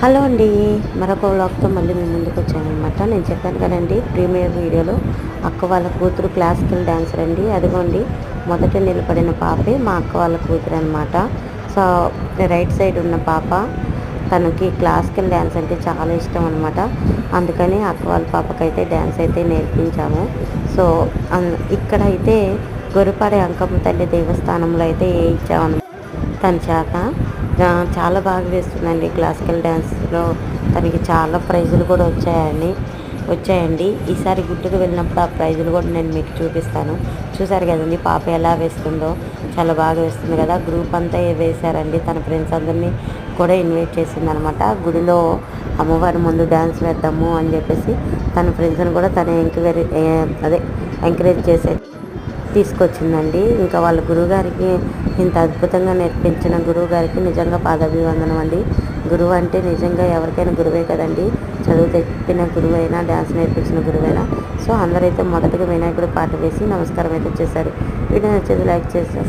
Hello అండి. మరొక వ్లాగ్తో మళ్ళీ మీ ముందుకు వచ్చానమాట నేను చెప్పాను కదండి ప్రీమియర్ వీడియోలో. అక్క వాళ్ళ కూతురు క్లాసికల్ డ్యాన్సర్ అండి. అదిగోండి మొదట నిలబడిన పాపే మా అక్క వాళ్ళ కూతురు అనమాట సో రైట్ సైడ్ ఉన్న పాప తనకి క్లాసికల్ డ్యాన్స్ అంటే చాలా ఇష్టం అనమాట అందుకని అక్క వాళ్ళ పాపకైతే డ్యాన్స్ అయితే నేర్పించాము. సో ఇక్కడైతే గొరిపాడే అంకమ్మ తల్లి దేవస్థానంలో అయితే ఇచ్చామన్నమాట. తన చేత చాలా బాగా వేస్తుందండి. క్లాసికల్ డ్యాన్స్లో తనకి చాలా ప్రైజులు కూడా వచ్చాయండి. వచ్చాయండి. ఈసారి గుట్టుకు వెళ్ళినప్పుడు ఆ ప్రైజులు కూడా నేను మీకు చూపిస్తాను. చూసారు కదండి పాప ఎలా వేస్తుందో. చాలా బాగా వేస్తుంది కదా. గ్రూప్ అంతా వేశారండి. తన ఫ్రెండ్స్ అందరినీ కూడా ఇన్వైట్ చేసింది అనమాట గుడిలో అమ్మవారి ముందు డ్యాన్స్ వేద్దాము అని చెప్పేసి తన ఫ్రెండ్స్ని కూడా తను ఎంకరేజ్ అదే ఎంకరేజ్ చేసే తీసుకొచ్చిందండి. ఇంకా వాళ్ళ గురువుగారికి ఇంత అద్భుతంగా నేర్పించిన గురువు గారికి నిజంగా పాదాభివందనం అండి గురువు అంటే నిజంగా ఎవరికైనా గురువే కదండి. చదువు తెప్పిన గురువైనా డ్యాన్స్ నేర్పించిన గురువైనా. సో అందరైతే మొదటగా వినాయకుడు పాట వేసి నమస్కారం అయితే చేశారు. వీడియో నచ్చేది లైక్ చేశారు